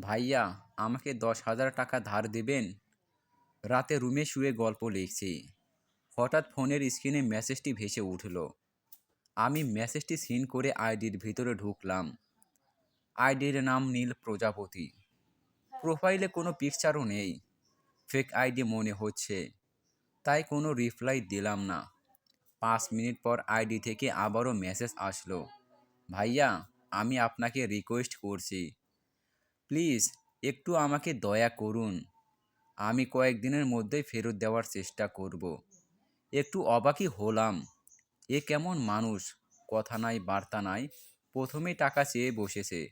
ভাইয়া, আমাকে দশ হাজার টাকা ধার দেবেন? রাতে রুমে শুয়ে গল্প লিখছি। হঠাৎ ফোনের স্ক্রিনে মেসেজটি ভেসে উঠল। আমি মেসেজটি সিন করে আইডির ভিতরে ঢুকলাম। আইডির নাম নীল প্রজাপতি। প্রোফাইলে কোনো পিকচারও নেই। ফেক আইডি মনে হচ্ছে। তাই কোনো রিপ্লাই দিলাম না। পাঁচ মিনিট পর আইডি থেকে আবারও মেসেজ আসলো। ভাইয়া, আমি আপনাকে রিকোয়েস্ট করছি। প্লিজ একটু আমাকে দয়া করুন। আমি কয়েকদিনের মধ্যেই ফেরত দেওয়ার চেষ্টা করব। একটু অবাকই হলাম। এ কেমন মানুষ? কথা নাই, বার্তা নাই। প্রথমেই টাকা চেয়ে বসেছে।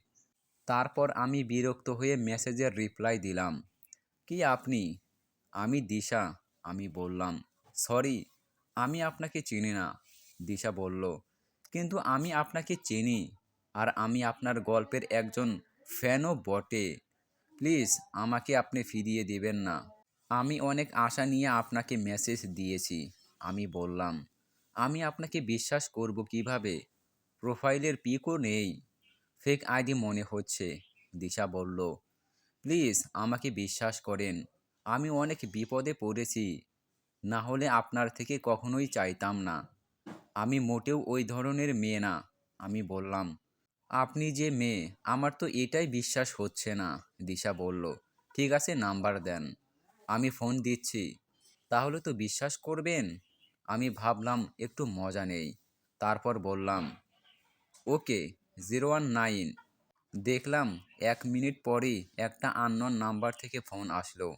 তারপর আমি বিরক্ত হয়ে মেসেজের রিপ্লাই দিলাম। কি আপনি? আমি দিশা। আমি বললাম। সরি, আমি আপনাকে চিনি না। দিশা বলল। কিন্তু আমি আপনাকে চিনি, আর আমি আপনার গল্পের একজন ফ্যানও বটে। প্লিজ, আমাকে আপনি ফিরিয়ে দেবেন না। আমি অনেক আশা নিয়ে আপনাকে মেসেজ দিয়েছি, আমি বললাম। আমি আপনাকে বিশ্বাস করব কীভাবে? প্রোফাইলের পিকও নেই। ফেক আইডি মনে হচ্ছে, দিশা বলল। প্লিজ, আমাকে বিশ্বাস করেন, আমি অনেক বিপদে পড়েছি। না হলে আপনার থেকে কখনোই চাইতাম না। আমি মোটেও ওই ধরনের মেয়ে না, আমি বললাম। আপনি যে মেয়ে, আমার তো এটাই বিশ্বাস হচ্ছে না, দিশা বলল। ঠিক আছে, নাম্বার দেন। আমি ফোন দিচ্ছি। তাহলে তো বিশ্বাস করবেন? আমি ভাবলাম একটু মজা নেই। তারপর বললাম, ওকে, জিরো ওয়ান নাইন। দেখলাম এক মিনিট পরেই একটা আননোন নাম্বার থেকে ফোন আসলো।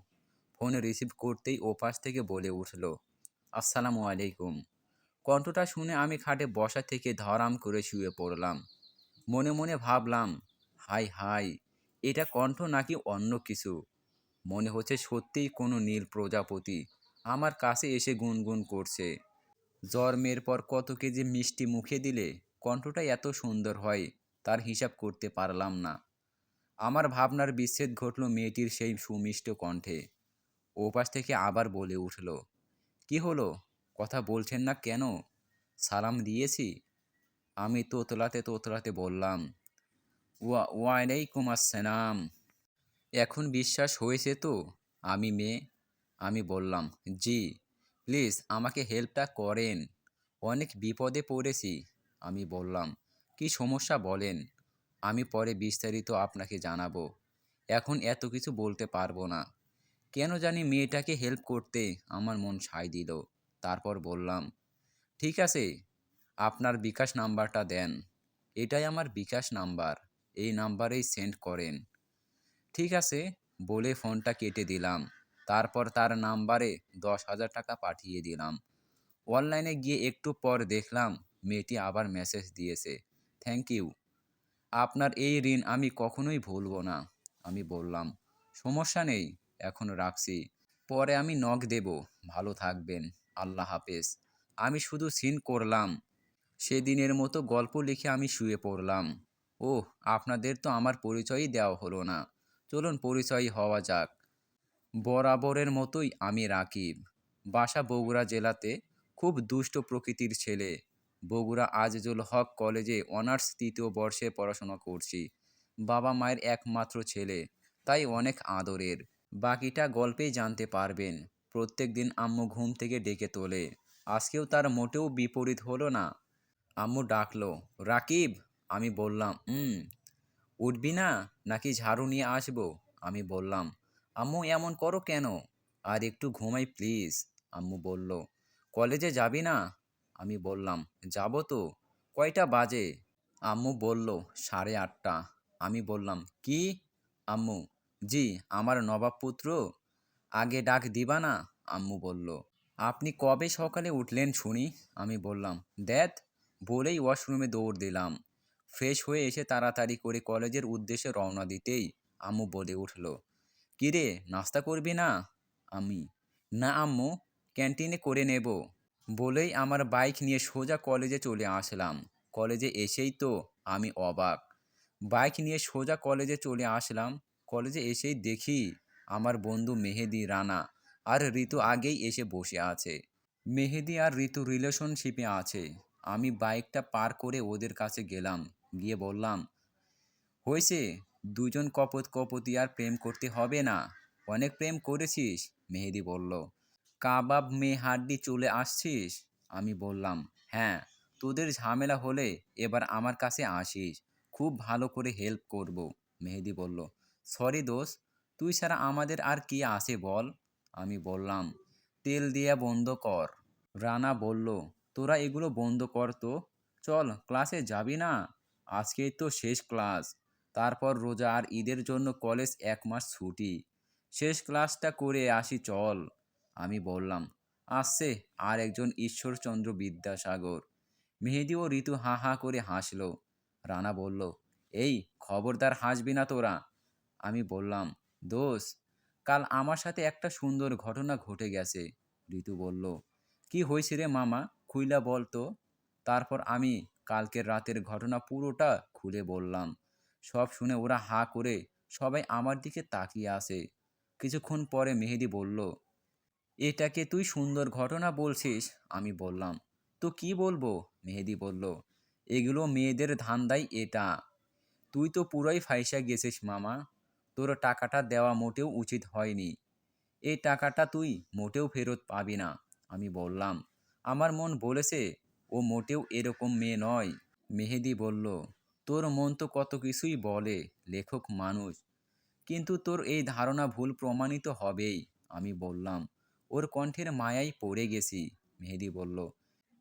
ফোন রিসিভ করতেই ওপাশ থেকে বলে উঠল, আসসালামু আলাইকুম। কণ্ঠটা শুনে আমি খাটে বসা থেকে ধরাম করে শুয়ে পড়লাম। মনে মনে ভাবলাম, হাই হাই, এটা কণ্ঠ নাকি অন্য কিছু? মনে হচ্ছে সত্যিই কোনো নীল প্রজাপতি আমার কাছে এসে গুনগুন করছে। জন্মের পর কত কেজি মিষ্টি মুখে দিলে কণ্ঠটা এত সুন্দর হয়, তার হিসাব করতে পারলাম না। আমার ভাবনার বিচ্ছেদ ঘটল মেয়েটির সেই সুমিষ্ট কণ্ঠে। ওপাশ থেকে আবার বলে উঠল, কি হলো? কথা বলছেন না কেন? সালাম দিয়েছি আমি তোতলাতে তোতলাতে বললাম, ওয়া, ওয়ালাইকুম আসসালাম। এখন বিশ্বাস হয়েছে তো? আমি মেয়ে। আমি বললাম, জি প্লিজ আমাকে হেল্পটা করেন। অনেক বিপদে পড়েছি। আমি বললাম, কি সমস্যা বলেন? আমি পরে বিস্তারিত আপনাকে জানাব। এখন এত কিছু বলতে পারব না। কেন জানি মেয়েটাকে হেল্প করতে আমার মন সায় দিল। তারপর বললাম, ঠিক আছে আপনার বিকাশ নাম্বারটা দেন। এটাই আমার বিকাশ নাম্বার। এই নাম্বারেই সেন্ড করেন। ঠিক আছে, বলে ফোনটা কেটে দিলাম। তারপর তার নাম্বারে দশ হাজার টাকা পাঠিয়ে দিলাম। অনলাইনে গিয়ে একটু পর দেখলাম মেয়েটি আবার মেসেজ দিয়েছে। Thank you. আপনার এই ঋণ আমি কখনোই ভুলবো না, আমি বললাম। সমস্যা নেই, এখন রাখছি। পরে আমি নখ দেব। ভালো থাকবেন। আল্লাহ হাফেজ। আমি শুধু সিন করলাম। সেদিনের মতো গল্প লিখে আমি শুয়ে পড়লাম। ও আপনাদের তো আমার পরিচয়ই দেওয়া হলো না। চলুন পরিচয় হওয়া যাক। বরাবরের মতোই আমি রাকিব। বাসা বগুড়া জেলাতে খুব দুষ্ট প্রকৃতির ছেলে। বগুড়া আজিজুল হক কলেজে অনার্স তৃতীয় বর্ষে পড়াশোনা করছি। বাবা মায়ের একমাত্র ছেলে, তাই অনেক আদরের। বাকিটা গল্পেই জানতে পারবেন। প্রত্যেক দিন আম্মু ঘুম থেকে ডেকে তোলে। আজকেও তার মোটেও বিপরীত হলো না। আম্মু ডাকলো, রাকিব! আমি বললাম হুম উঠবি না, নাকি ঝাড়ু নিয়ে আসব? আমি বললাম, আম্মু, এমন করো কেন? আর একটু ঘুমাই প্লিজ। আম্মু বলল, কলেজে যাবি না? আমি বললাম, যাব তো, কয়টা বাজে? আম্মু বলল, সাড়ে আটটা। আমি বললাম, কি? আম্মু, জি, আমার নবাব পুত্র, আগে ডাক দিবা না? আম্মু বলল, আপনি কবে সকালে উঠলেন শুনি? আমি বললাম দ্যাত বলেই ওয়াশরুমে দৌড় দিলাম। ফ্রেশ হয়ে এসে তাড়াতাড়ি করে কলেজের উদ্দেশ্যে রওনা দিতেই আম্মু বলে উঠল, কিরে, নাস্তা করবি না? আমি, না আম্মু, ক্যান্টিনে করে নেব। বলেই আমার বাইক নিয়ে সোজা কলেজে চলে আসলাম। কলেজে এসেই তো আমি অবাক। বাইক নিয়ে সোজা কলেজে চলে আসলাম। কলেজে এসেই দেখি আমার বন্ধু মেহেদি, রানা আর ঋতু আগেই এসে বসে আছে। মেহেদি আর ঋতু রিলেশনশিপে আছে। আমি বাইকটা পার করে ওদের কাছে গেলাম। গিয়ে বললাম, হয়েছে দুজন কপত কপতি আর প্রেম করতে হবে না। অনেক প্রেম করেছিস? মেহেদি বলল। কাবাব মেয়ে হাড্ডি চলে আসছিস? আমি বললাম হ্যাঁ তোদের ঝামেলা হলে এবার আমার কাছে আসিস। খুব ভালো করে হেল্প করব। মেহেদি বলল, সরি দোষ তুই ছাড়া আমাদের আর কি আছে বল? আমি বললাম, তেল দিয়া বন্ধ কর। রানা বলল তোরা এগুলো বন্ধ কর তো। চল ক্লাসে যাবি না? আজকেই তো শেষ ক্লাস তারপর রোজা আর ঈদের জন্য কলেজ এক মাস ছুটি। শেষ ক্লাসটা করে আসি, চল। আমি বললাম, আসছে, আর একজন ঈশ্বরচন্দ্র বিদ্যাসাগর। মেহেদি ও ঋতু হা হা করে হাসলো। রানা বলল, এই, খবরদার হাসবি না তোরা? আমি বললাম, দোষ, কাল আমার সাথে একটা সুন্দর ঘটনা ঘটে গেছে। ঋতু বলল, কি হয়েছে রে মামা? খুইলা বলতো, তারপর আমি কালকের রাতের ঘটনা পুরোটা খুলে বললাম। সব শুনে ওরা হা করে সবাই আমার দিকে তাকিয়ে আসে কিছুক্ষণ পরে মেহেদি বলল, এটাকে তুই সুন্দর ঘটনা বলছিস? আমি বললাম, তো কি বলব? মেহেদি বলল, এগুলো মেয়েদের ধান্দাই এটা। তুই তো পুরোই ফাইসা গেছিস মামা। তোর টাকাটা দেওয়া মোটেও উচিত হয়নি। এই টাকাটা তুই মোটেও ফেরত পাবি না। আমি বললাম আমার মন বলেছে, ও মোটেও এরকম মেয়ে নয়। মেহেদি বলল, তোর মন তো কত কিছুই বলে, লেখক মানুষ। কিন্তু তোর এই ধারণা ভুল প্রমাণিত হবেই। আমি বললাম, ওর কণ্ঠের মায়ায় পড়ে গেছি। মেহেদি বলল,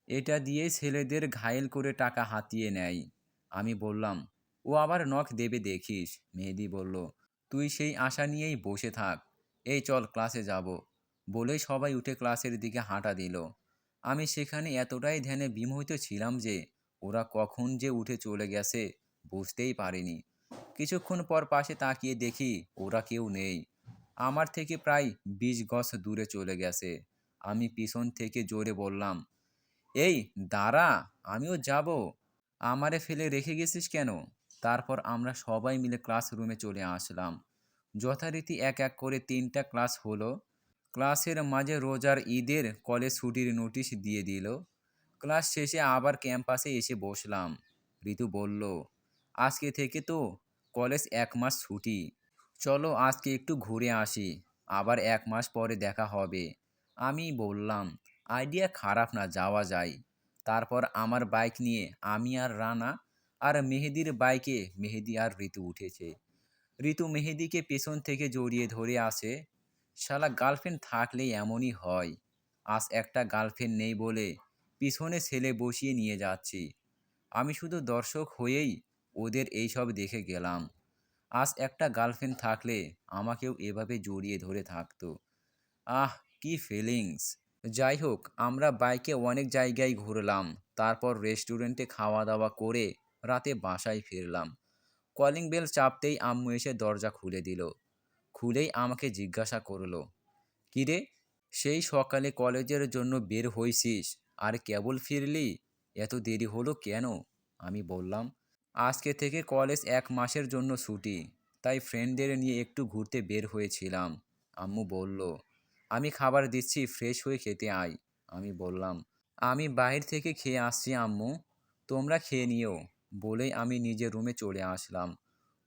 এটা দিয়ে ছেলেদের ঘায়েল করে টাকা হাতিয়ে নেয়। আমি বললাম, ও আবার নখ দেবে দেখিস। মেহেদি বলল, তুই সেই আশা নিয়েই বসে থাক। এই চল ক্লাসে যাব। বলেই সবাই উঠে ক্লাসের দিকে হাঁটা দিল। আমি সেখানে এতটাই ধ্যানে বিমোহিত ছিলাম যে ওরা কখন যে উঠে চলে গেছে বুঝতেই পারিনি। কিছুক্ষণ পর পাশে তাকিয়ে দেখি ওরা কেউ নেই। আমার থেকে প্রায় বিশ গজ দূরে চলে গেছে। আমি পিছন থেকে জোরে বললাম, এই, দাঁড়া, আমিও যাব। আমারে ফেলে রেখে গেছিস কেন? তারপর আমরা সবাই মিলে ক্লাসরুমে চলে আসলাম। যথারীতি এক এক করে তিনটা ক্লাস হলো। ক্লাসের মাঝে রোজার ঈদের কলেজ ছুটির নোটিশ দিয়ে দিল। ক্লাস শেষে আবার ক্যাম্পাসে এসে বসলাম। ঋতু বলল, আজকে থেকে তো কলেজ এক মাস ছুটি। চলো আজকে একটু ঘুরে আসি। আবার এক মাস পরে দেখা হবে। আমি বললাম, আইডিয়া খারাপ না, যাওয়া যায়। তারপর আমার বাইক নিয়ে আমি আর রানা আর মেহেদির বাইকে, মেহেদি আর ঋতু উঠেছে। ঋতু মেহেদিকে পেছন থেকে জড়িয়ে ধরে আসে শালা গার্লফ্রেন্ড থাকলে এমনই হয়। আজ একটা গার্লফ্রেন্ড নেই বলে পিছনে ছেলে বসিয়ে নিয়ে যাচ্ছি। আমি শুধু দর্শক হয়েই ওদের এইসব দেখে গেলাম। আজ একটা গার্লফ্রেন্ড থাকলে আমাকেও এভাবে জড়িয়ে ধরে থাকতো। আহ, কি ফিলিংস যাই হোক, আমরা বাইকে অনেক জায়গায় ঘুরলাম, তারপর রেস্টুরেন্টে খাওয়া দাওয়া করে রাতে বাসায় ফিরলাম। কলিং বেল চাপতেই আম্মু এসে দরজা খুলে দিল। খুলেই আমাকে জিজ্ঞাসা করল কিরে সেই সকালে কলেজের জন্য বের হইছিস? আর কেবল ফিরলি? এত দেরি হলো কেন? আমি বললাম, আজকে থেকে কলেজ এক মাসের জন্য ছুটি, তাই ফ্রেন্ডদের নিয়ে একটু ঘুরতে বের হয়েছিলাম। আম্মু বলল, আমি খাবার দিচ্ছি, ফ্রেশ হয়ে খেতে আয়। আমি বললাম, আমি বাইরে থেকে খেয়ে আসছি আম্মু, তোমরা খেয়ে নিও। বলেই আমি নিজের রুমে চলে আসলাম।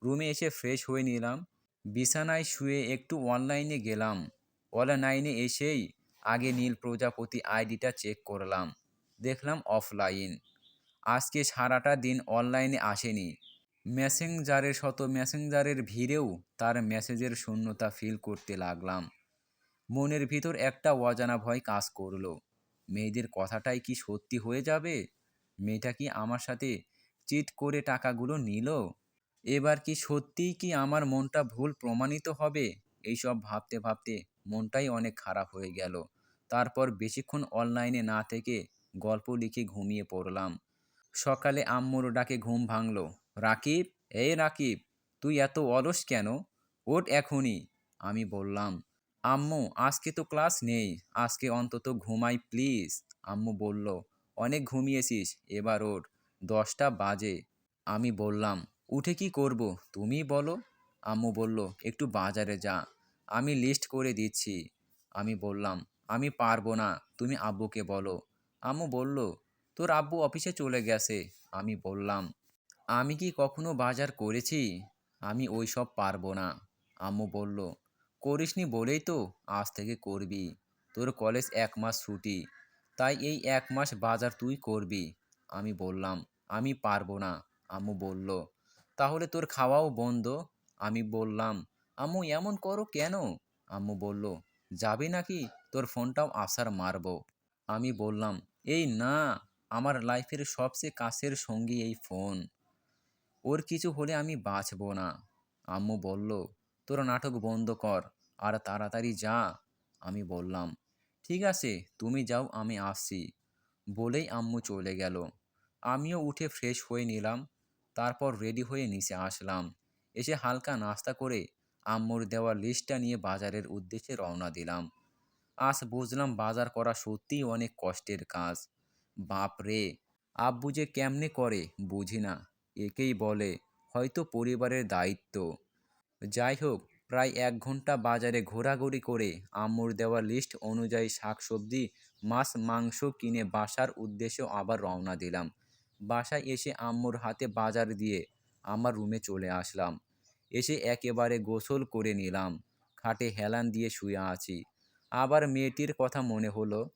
রুমে এসে ফ্রেশ হয়ে নিলাম। বিছানায় শুয়ে একটু অনলাইনে গেলাম। অনলাইনে এসেই আগে নীল প্রজাপতি আইডিটা চেক করলাম। দেখলাম অফলাইন। আজকে সারাটা দিন অনলাইনে আসেনি। মেসেঞ্জারের শত মেসেঞ্জারের ভিড়েও তার মেসেজের শূন্যতা ফিল করতে লাগলাম। মনের ভিতর একটা অজানা ভয় কাজ করল। মেয়েদের কথাটাই কি সত্যি হয়ে যাবে? মেয়েটা কি আমার সাথে চিট করে টাকাগুলো নিল? এবার কি সত্যিই কি আমার মনটা ভুল প্রমাণিত হবে? এইসব ভাবতে ভাবতে মনটাই অনেক খারাপ হয়ে গেল। তারপর বেশিক্ষণ অনলাইনে না থেকে গল্প লিখে ঘুমিয়ে পড়লাম। সকালে আম্মুর ডাকে ঘুম ভাঙল। রাকিব এই রাকিব, তুই এত অলস কেন? ওট এখনই। আমি বললাম, আম্মু, আজকে তো ক্লাস নেই, আজকে অন্তত ঘুমাই, প্লিজ। আম্মু বলল, অনেক ঘুমিয়েছিস, এবার ওঠ, দশটা বাজে। আমি বললাম উঠে কি করব? তুমি বলো। আম্মু বলল, একটু বাজারে যা। আমি লিস্ট করে দিচ্ছি। আমি বললাম, আমি পারব না। তুমি আব্বুকে বলো। আম্মু বলল, তোর আব্বু অফিসে চলে গেছে। আমি বললাম, আমি কি কখনো বাজার করেছি? আমি ওই সব পারব না। আম্মু বলল, করিসনি বলেই তো আজ থেকে করবি। তোর কলেজ এক মাস ছুটি। তাই এই এক মাস বাজার তুই করবি। আমি বললাম, আমি পারব না। আম্মু বলল তাহলে তোর খাওয়াও বন্ধ। আমি বললাম, আম্মু, এমন করো কেন? আম্মু বলল, যাবি নাকি? তোর ফোনটাও আসার মারবো। আমি বললাম, এই না, আমার লাইফের সবচেয়ে কাছের সঙ্গী এই ফোন। ওর কিছু হলে আমি বাঁচব না। আম্মু বলল, তোর নাটক বন্ধ কর আর তাড়াতাড়ি যা। আমি বললাম, ঠিক আছে, তুমি যাও, আমি আসছি। বলেই আম্মু চলে গেল। আমিও উঠে ফ্রেশ হয়ে নিলাম। তারপর রেডি হয়ে নিচে আসলাম। এসে হালকা নাস্তা করে আম্মুর দেওয়া লিস্টটা নিয়ে বাজারের উদ্দেশ্যে রওনা দিলাম। আজ বুঝলাম বাজার করা সত্যিই অনেক কষ্টের কাজ। বাপ রে, আব্বু যে কেমনে করে বুঝি না। একেই বলে, হয়তো পরিবারের দায়িত্ব। যাই হোক, প্রায় এক ঘণ্টা বাজারে ঘোরাঘুরি করে আম্মুর দেওয়া লিস্ট অনুযায়ী শাকসবজি, মাছ, মাংস কিনে বাসার উদ্দেশ্যে আবার রওনা দিলাম। বাসায় এসে আম্মুর হাতে বাজার দিয়ে আমার রুমে চলে আসলাম। এসে একেবারে গোসল করে নিলাম। খাটে হেলান দিয়ে শুয়ে আছি। আবার মেয়েটির কথা মনে হলো।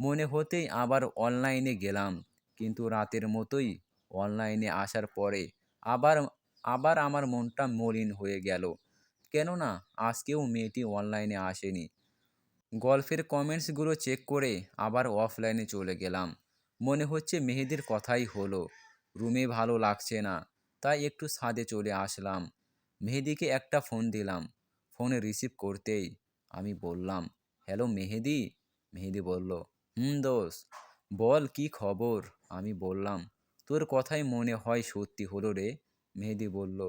মনে হতেই আবার অনলাইনে গেলাম। কিন্তু রাতের মতোই অনলাইনে আসার পরে আবার আবার আমার মনটা মলিন হয়ে গেল। কেননা আজকেও মেয়েটি অনলাইনে আসেনি। গল্পের কমেন্টসগুলো চেক করে আবার অফলাইনে চলে গেলাম। মনে হচ্ছে মেহেদির কথাই হলো। রুমে ভালো লাগছে না, তাই একটু ছাদে চলে আসলাম। মেহেদিকে একটা ফোন দিলাম। ফোনে রিসিভ করতেই আমি বললাম, হ্যালো মেহেদি? মেহেদি বলল, হুম দোষ বল কি খবর? আমি বললাম, তোর কথাই মনে হয় সত্যি হলো রে? মেহেদি বলল,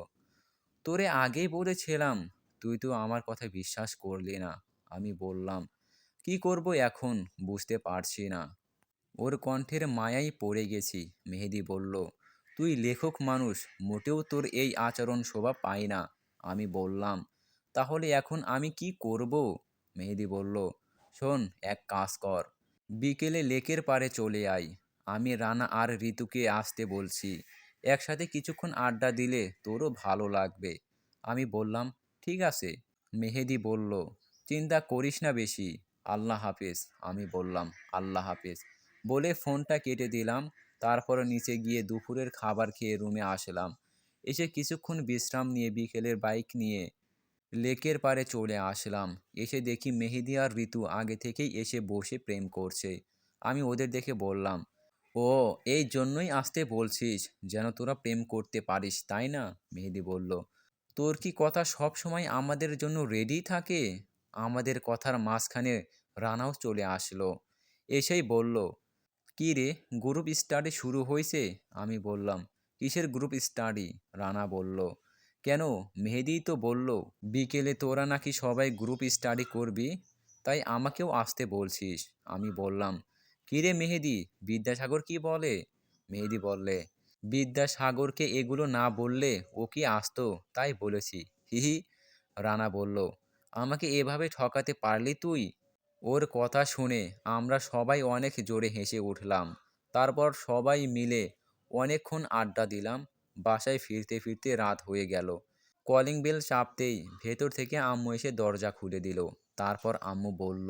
তোরে আগেই বলেছিলাম, তুই তো আমার কথা বিশ্বাস করলি না। আমি বললাম, কি করব এখন? বুঝতে পারছি না। ওর কণ্ঠের মায়াই পড়ে গেছি, মেহেদি বলল। তুই লেখক মানুষ, মোটেও তোর এই আচরণ শোভা পাই না আমি বললাম। তাহলে এখন আমি কি করব? মেহেদি বলল। শোন, এক কাজ কর। বিকেলে লেকের পাড়ে চলে আয়। আমি রানা আর ঋতুকে আসতে বলছি। একসাথে কিছুক্ষণ আড্ডা দিলে তোরও ভালো লাগবে। আমি বললাম, ঠিক আছে মেহেদি বলল। চিন্তা করিস না বেশি। আল্লাহ হাফেজ আমি বললাম। আল্লাহ হাফেজ বলে ফোনটা কেটে দিলাম তারপর নিচে গিয়ে দুপুরের খাবার খেয়ে রুমে আসলাম। এসে কিছুক্ষণ বিশ্রাম নিয়ে বিকেলের বাইক নিয়ে লেকের পাড়ে চলে আসলাম। এসে দেখি মেহেদি আর ঋতু আগে থেকেই এসে বসে প্রেম করছে। আমি ওদের দেখে বললাম, ও, এই জন্যই আসতে বলছিস, যেন তোরা প্রেম করতে পারিস, তাই না? মেহেদি বলল, তোর কি কথা সব সময় আমাদের জন্য রেডি থাকে? আমাদের কথার মাঝখানে রানাও চলে আসলো। এসেই বলল কি রে গ্রুপ স্টাডি শুরু হয়েছে? আমি বললাম, কিসের গ্রুপ স্টাডি রানা বলল, কেন? মেহেদি তো বলল, বিকেলে তোরা নাকি সবাই গ্রুপ স্টাডি করবি? তাই আমাকেও আসতে বলছিস। আমি বললাম কিরে মেহেদি, বিদ্যাসাগর কি বলে? মেহেদি বললে, বিদ্যাসাগরকে এগুলো না বললে ও কি আসতো? তাই বলেছি। হিহি। রানা বলল, আমাকে এভাবে ঠকাতে পারলি তুই? ওর কথা শুনে আমরা সবাই অনেক জোরে হেসে উঠলাম। তারপর সবাই মিলে অনেকক্ষণ আড্ডা দিলাম। বাসায় ফিরতে ফিরতে রাত হয়ে গেল। কলিং বেল চাপতেই ভেতর থেকে আম্মু এসে দরজা খুলে দিল। তারপর আম্মু বলল,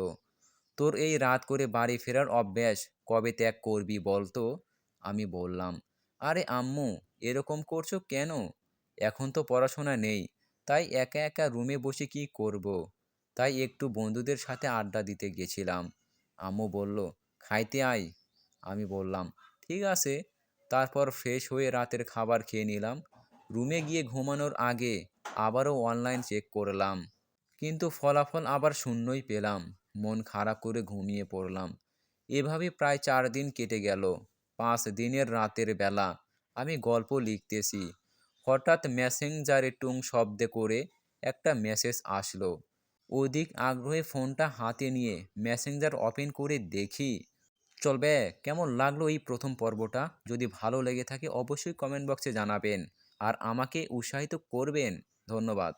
তোর এই রাত করে বাড়ি ফেরার অভ্যাস কবে ত্যাগ করবি বলতো? আমি বললাম, আরে আম্মু, এরকম করছ কেন? এখন তো পড়াশোনা নেই, তাই একা একা রুমে বসে কি করব। তাই একটু বন্ধুদের সাথে আড্ডা দিতে গেছিলাম। আম্মু বলল, খাইতে আয়। আমি বললাম, ঠিক আছে। তারপর ফ্রেশ হয়ে রাতের খাবার খেয়ে নিলাম। রুমে গিয়ে ঘুমানোর আগে আবারও অনলাইন চেক করলাম। কিন্তু ফলাফল আবার শূন্যই পেলাম। মন খারাপ করে ঘুমিয়ে পড়লাম। এভাবে প্রায় চার দিন কেটে গেল। পাঁচ দিনের রাতের বেলা আমি গল্প লিখতেছি। হঠাৎ মেসেঞ্জারে টুং শব্দে করে একটা মেসেজ আসলো। অধিক আগ্রহে ফোনটা হাতে নিয়ে মেসেঞ্জার ওপেন করে দেখি। চলবে কেমন লাগল এই প্রথম পর্বটা? যদি ভালো লেগে থাকে অবশ্যই কমেন্ট বক্সে জানাবেন। আর আমাকে উৎসাহিত করবেন। ধন্যবাদ।